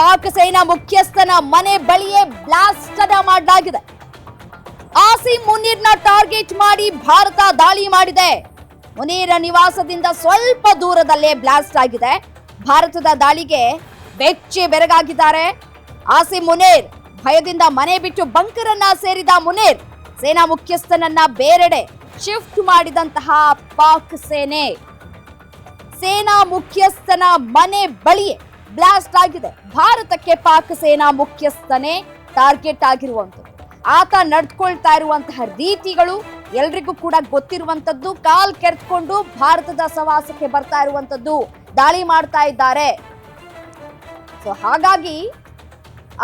ಪಾಕ್ ಸೇನಾ ಮುಖ್ಯಸ್ಥನ ಮನೆ ಬಳಿಯೇ ಬ್ಲಾಸ್ಟ್ ಅನ್ನ ಮಾಡಲಾಗಿದೆ. ಆಸಿ ಮುನೀರ್ನ ಟಾರ್ಗೆಟ್ ಮಾಡಿ ಭಾರತ ದಾಳಿ ಮಾಡಿದೆ. ಮುನೀರ ನಿವಾಸದಿಂದ ಸ್ವಲ್ಪ ದೂರದಲ್ಲೇ ಬ್ಲಾಸ್ಟ್ ಆಗಿದೆ. ಭಾರತದ ದಾಳಿಗೆ ಬೆಚ್ಚಿ ಬೆರಗಾಗಿದ್ದಾರೆ. ಆಸಿ ಮುನೀರ್ ಭಯದಿಂದ ಮನೆ ಬಿಟ್ಟು ಬಂಕರ್ ಅನ್ನ ಸೇರಿದ ಮುನೀರ್ ಸೇನಾ ಮುಖ್ಯಸ್ಥನನ್ನ ಬೇರೆಡೆ ಶಿಫ್ಟ್ ಮಾಡಿದಂತಹ ಪಾಕ್ ಸೇನೆ ಸೇನಾ ಮುಖ್ಯಸ್ಥನ ಮನೆ ಬಳಿಯೇ ಬ್ಲಾಸ್ಟ್ ಆಗಿದೆ. ಭಾರತಕ್ಕೆ ಪಾಕ್ ಸೇನಾ ಮುಖ್ಯಸ್ಥನೇ ಟಾರ್ಗೆಟ್ ಆಗಿರುವಂಥದ್ದು. ಆತ ನಡ್ಕೊಳ್ತಾ ಇರುವಂತಹ ರೀತಿಗಳು ಎಲ್ರಿಗೂ ಕೂಡ ಗೊತ್ತಿರುವಂತದ್ದು ಕಾಲ್ ಕೆರೆತ್ಕೊಂಡು ಭಾರತದ ಸವಾಸಕ್ಕೆ ಬರ್ತಾ ಇರುವಂತದ್ದು ದಾಳಿ ಮಾಡ್ತಾ ಇದ್ದಾರೆ. ಸೊ ಹಾಗಾಗಿ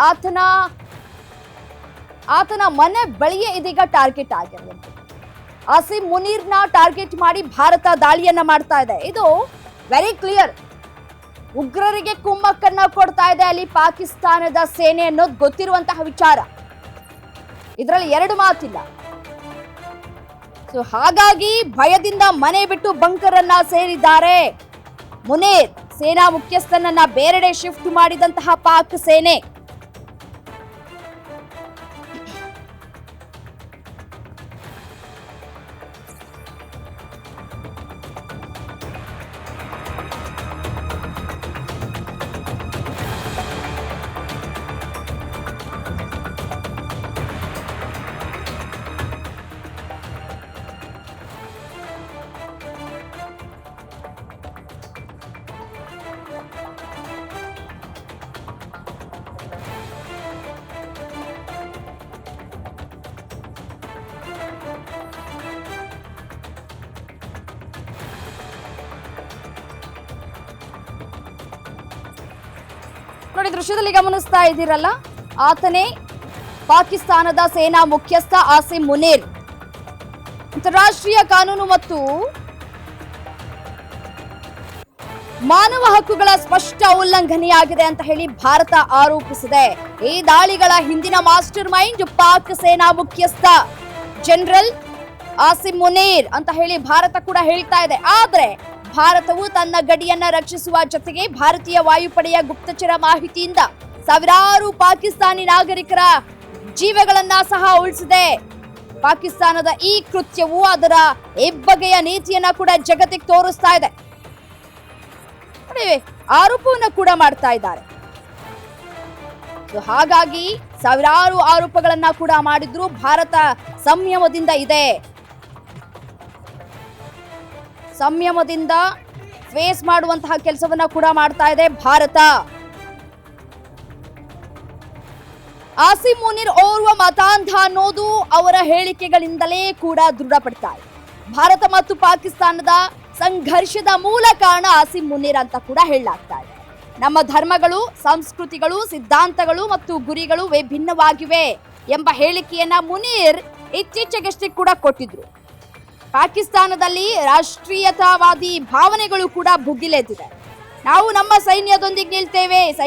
ಆತನ ಆತನ ಮನೆ ಬಳಿಯೇ ಇದೀಗ ಟಾರ್ಗೆಟ್ ಆಗಿರುವಂಥದ್ದು. ಆಸಿಮ್ ಮುನೀರ್ನ ಟಾರ್ಗೆಟ್ ಮಾಡಿ ಭಾರತ ದಾಳಿಯನ್ನ ಮಾಡ್ತಾ ಇದೆ. ಇದು ವೆರಿ ಕ್ಲಿಯರ್ ಉಗ್ರರಿಗೆ ಕುಮ್ಮಕ್ಕನ್ನ ಕೊಡ್ತಾ ಇದೆ ಅಲ್ಲಿ ಪಾಕಿಸ್ತಾನದ ಸೇನೆ ಅನ್ನೋದು ಗೊತ್ತಿರುವಂತಹ ವಿಚಾರ. ಇದರಲ್ಲಿ ಎರಡು ಮಾತಿಲ್ಲ. ಸೊ ಹಾಗಾಗಿ ಭಯದಿಂದ ಮನೆ ಬಿಟ್ಟು ಬಂಕರ್ ಅನ್ನ ಸೇರಿದ್ದಾರೆ. ಮುನೇರ್, ಸೇನಾ ಮುಖ್ಯಸ್ಥನನ್ನ ಬೇರೆಡೆ ಶಿಫ್ಟ್ ಮಾಡಿದಂತಹ ಪಾಕ್ ಸೇನೆ. ನೋಡಿ ದೃಶ್ಯದಲ್ಲಿ ಗಮನಿಸ್ತಾ ಇದ್ದೀರಲ್ಲ? ಆತನೇ ಪಾಕಿಸ್ತಾನದ ಸೇನಾ ಮುಖ್ಯಸ್ಥ ಆಸಿಮ್ ಮುನೇರ್. ಅಂತಾರಾಷ್ಟ್ರೀಯ ಕಾನೂನು ಮತ್ತು ಮಾನವ ಹಕ್ಕುಗಳ ಸ್ಪಷ್ಟ ಉಲ್ಲಂಘನೆಯಾಗಿದೆ ಅಂತ ಹೇಳಿ ಭಾರತ ಆರೋಪಿಸಿದೆ. ಈ ದಾಳಿಗಳ ಹಿಂದಿನ ಮಾಸ್ಟರ್ ಮೈಂಡ್ ಪಾಕ್ ಸೇನಾ ಮುಖ್ಯಸ್ಥ ಜನರಲ್ ಆಸಿಮ್ ಮುನೇರ್ ಅಂತ ಹೇಳಿ ಭಾರತ ಕೂಡ ಹೇಳ್ತಾ ಇದೆ. ಆದ್ರೆ ಭಾರತವು ತನ್ನ ಗಡಿಯನ್ನ ರಕ್ಷಿಸುವ ಜೊತೆಗೆ ಭಾರತೀಯ ವಾಯುಪಡೆಯ ಗುಪ್ತಚರ ಮಾಹಿತಿಯಿಂದ ಸಾವಿರಾರು ಪಾಕಿಸ್ತಾನಿ ನಾಗರಿಕರ ಜೀವಗಳನ್ನ ಸಹ ಉಳಿಸಿದೆ. ಪಾಕಿಸ್ತಾನದ ಈ ಕೃತ್ಯವು ಅದರ ಹೆಬ್ಬಗೆಯ ನೀತಿಯನ್ನ ಕೂಡ ಜಗತ್ತಿಗೆ ತೋರಿಸ್ತಾ ಇದೆ. ಆರೋಪವನ್ನ ಕೂಡ ಮಾಡ್ತಾ ಇದ್ದಾರೆ. ಹಾಗಾಗಿ ಸಾವಿರಾರು ಆರೋಪಗಳನ್ನ ಕೂಡ ಮಾಡಿದ್ರು. ಭಾರತ ಸಂಯಮದಿಂದ ಇದೆ. ಸಂಯಮದಿಂದ ಫೇಸ್ ಮಾಡುವಂತಹ ಕೆಲಸವನ್ನ ಕೂಡ ಮಾಡ್ತಾ ಇದೆ ಭಾರತ. ಆಸಿಮ್ ಮುನಿರ್ ಓರ್ವ ಮತಾಂಧ ಅನ್ನೋದು ಅವರ ಹೇಳಿಕೆಗಳಿಂದಲೇ ಕೂಡ ದೃಢಪಡ್ತಾ ಇದೆ. ಭಾರತ ಮತ್ತು ಪಾಕಿಸ್ತಾನದ ಸಂಘರ್ಷದ ಮೂಲ ಕಾರಣ ಆಸಿಮ್ ಮುನೀರ್ ಅಂತ ಕೂಡ ಹೇಳಲಾಗ್ತಾ ಇದೆ. ನಮ್ಮ ಧರ್ಮಗಳು, ಸಂಸ್ಕೃತಿಗಳು, ಸಿದ್ಧಾಂತಗಳು ಮತ್ತು ಗುರಿಗಳು ವಿಭಿನ್ನವಾಗಿವೆ ಎಂಬ ಹೇಳಿಕೆಯನ್ನ ಮುನೀರ್ ಇತ್ತೀಚೆಗಷ್ಟೇ ಕೂಡ ಕೊಟ್ಟಿದ್ರು. ಪಾಕಿಸ್ತಾನದಲ್ಲಿ ರಾಷ್ಟ್ರೀಯತಾವಾದಿ ಭಾವನೆಗಳು ಕೂಡ ಭುಗಿಲೆದ್ದಿದೆ. ನಾವು ನಮ್ಮ ಸೈನ್ಯದೊಂದಿಗೆ ನಿಲ್ತೇವೆ. ಸೈನ್ಯ